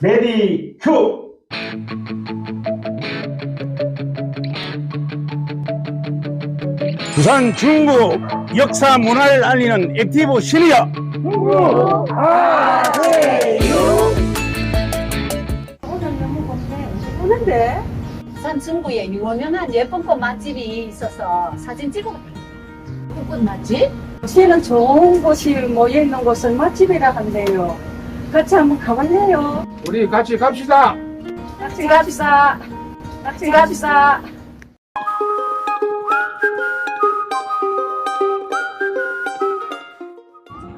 레디 큐! 부산 중구 역사 문화를 알리는 액티브 시니어 오는데 부산 중구에 유명한 예쁜 꽃 맛집이 있어서 사진 찍어봤다. 꽃 맛집? 시는 좋은 곳이 모여 있는 곳은 맛집이라 한대요. 같이 한번 가볼래요? 우리 같이 갑시다. 같이 갑시다. 같이 갑시다.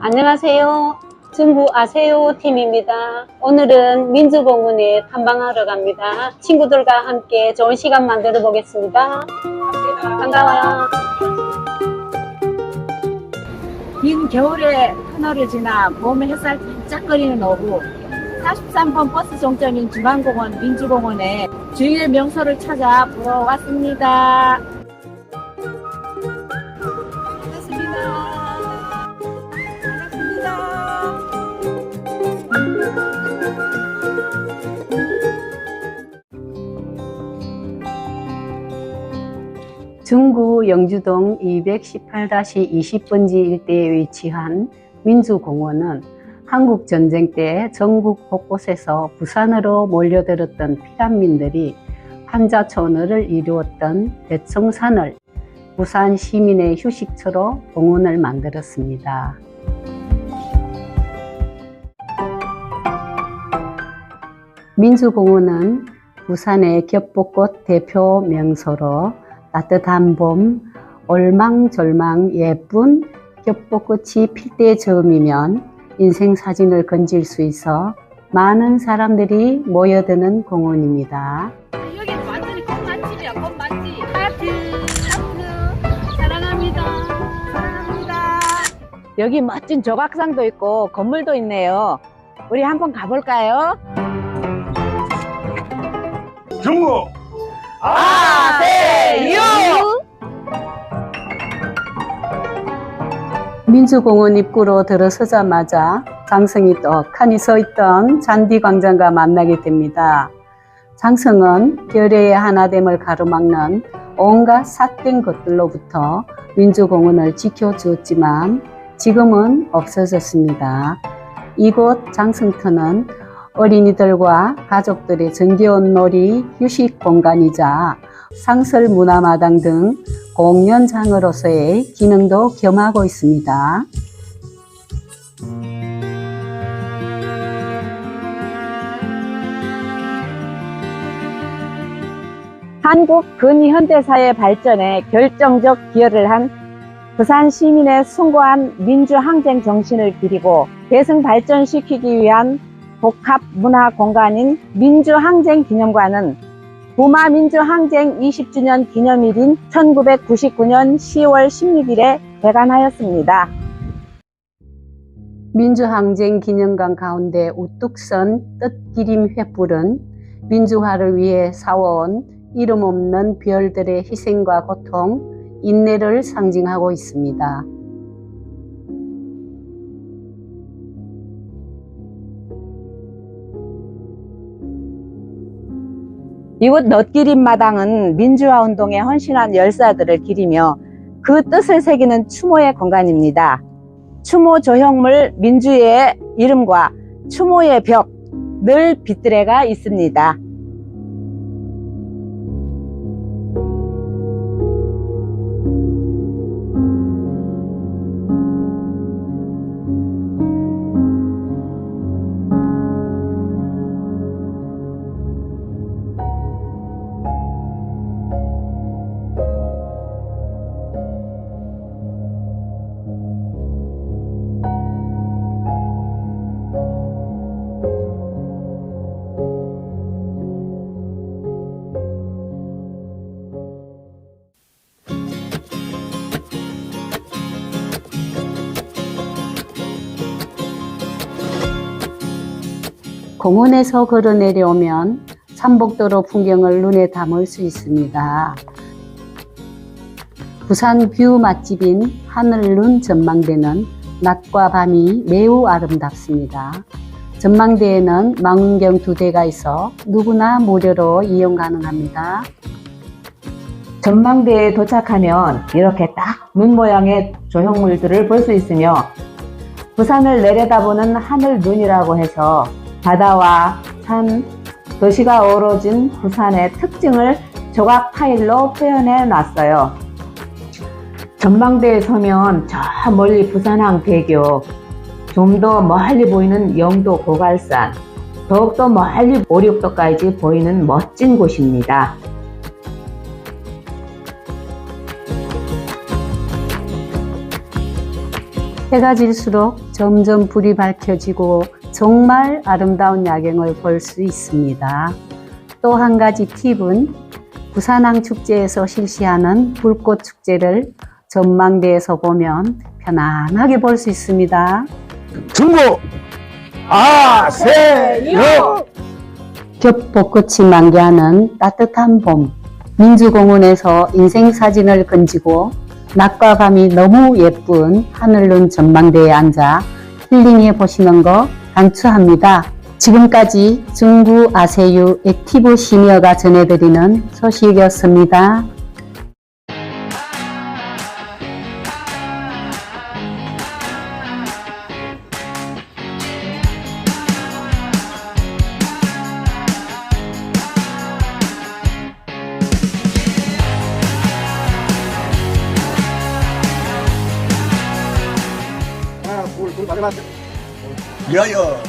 안녕하세요. 중구 아세요 팀입니다. 오늘은 민주공원에 탐방하러 갑니다. 친구들과 함께 좋은 시간 만들어 보겠습니다. 반가워요. 긴 겨울에 터널을 지나 봄에 햇살 반 짝거리는 오후 43번 버스 종점인 중앙공원 민주공원에 주일의 명소를 찾아 보러 왔습니다. 반갑습니다. 반갑습니다. 중구 영주동 218-20번지 일대에 위치한 민주공원은 한국 전쟁 때 전국 곳곳에서 부산으로 몰려들었던 피난민들이 한자촌을 이루었던 대청산을 부산 시민의 휴식처로 공원을 만들었습니다. 민주공원은 부산의 겹벚꽃 대표 명소로 따뜻한 봄, 얼망졸망 예쁜 겹벚꽃이 필 때 즈음이면 인생 사진을 건질 수 있어 많은 사람들이 모여드는 공원입니다. 여기 완전히 꽃 맛집이야, 꽃 맛집. 하트, 하트. 사랑합니다. 사랑합니다. 여기 멋진 조각상도 있고 건물도 있네요. 우리 한번 가볼까요? 중구 아세요! 민주공원 입구로 들어서자마자 장성이 떡하니 서 있던 잔디광장과 만나게 됩니다. 장성은 결의의 하나됨을 가로막는 온갖 삿된 것들로부터 민주공원을 지켜주었지만 지금은 없어졌습니다. 이곳 장성터는 어린이들과 가족들의 정겨운 놀이 휴식 공간이자 상설 문화마당 등 공연장으로서의 기능도 겸하고 있습니다. 한국 근현대사의 발전에 결정적 기여를 한 부산 시민의 숭고한 민주항쟁 정신을 기리고 계승 발전시키기 위한 복합 문화 공간인 민주항쟁 기념관은 부마 민주항쟁 20주년 기념일인 1999년 10월 16일에 개관하였습니다. 민주항쟁 기념관 가운데 우뚝 선 뜻기림 횃불은 민주화를 위해 싸워온 이름 없는 별들의 희생과 고통, 인내를 상징하고 있습니다. 이곳 넛기린 마당은 민주화 운동에 헌신한 열사들을 기리며 그 뜻을 새기는 추모의 공간입니다. 추모 조형물 민주의 이름과 추모의 벽, 늘 빛들레가 있습니다. 공원에서 걸어 내려오면 삼복도로 풍경을 눈에 담을 수 있습니다. 부산 뷰 맛집인 하늘눈 전망대는 낮과 밤이 매우 아름답습니다. 전망대에는 망원경 두 대가 있어 누구나 무료로 이용 가능합니다. 전망대에 도착하면 이렇게 딱 눈 모양의 조형물들을 볼 수 있으며 부산을 내려다보는 하늘 눈이라고 해서 바다와 산, 도시가 어우러진 부산의 특징을 조각 타일로 표현해 놨어요. 전망대에 서면 저 멀리 부산항 대교, 좀 더 멀리 보이는 영도 고갈산, 더욱더 멀리 오륙도까지 보이는 멋진 곳입니다. 해가 질수록 점점 불이 밝혀지고 정말 아름다운 야경을 볼 수 있습니다. 또 한 가지 팁은 부산항 축제에서 실시하는 불꽃 축제를 전망대에서 보면 편안하게 볼 수 있습니다. 중국 아세요. 겹 벚꽃이 만개하는 따뜻한 봄. 민주공원에서 인생사진을 건지고 낮과 밤이 너무 예쁜 하늘눈 전망대에 앉아 힐링해 보시는 거 강추합니다. 지금까지 중구 아세유 액티브 시니어가 전해드리는 소식이었습니다. 여여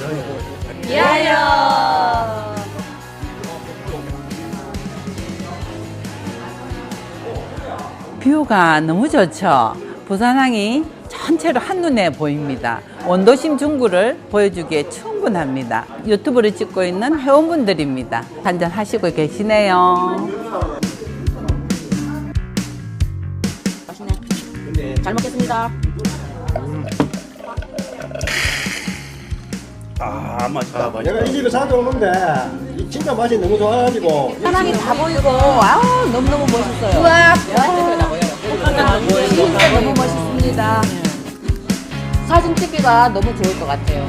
뷰가 너무 좋죠. 부산항이 전체로 한눈에 보입니다. 원도심 중구를 보여주기에 충분합니다. 유튜브를 찍고 있는 회원분들입니다. 한잔 하시고 계시네요. 아 맛있다. 내가 이 집에 자주 오는데 이 진짜 맛이 너무 좋아가지고 사랑이 다 보이고 아우 너무너무 멋있어요. 우와. 진짜 너무 멋있습니다. 사진 찍기가 너무 좋을 것 같아요.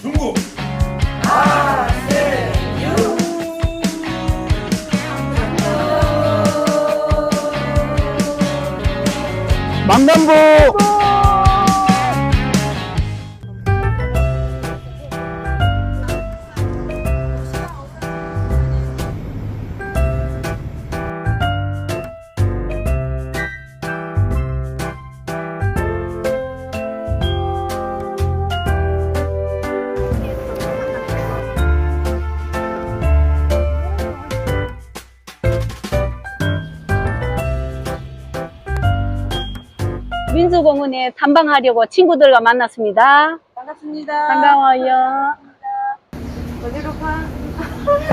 중국 망남부 민주공원에 탐방하려고 친구들과 만났습니다. 반갑습니다. 반가워요.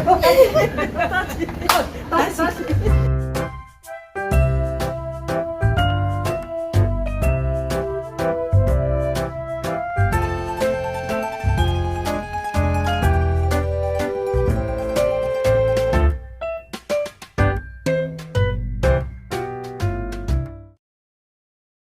다시, 다시.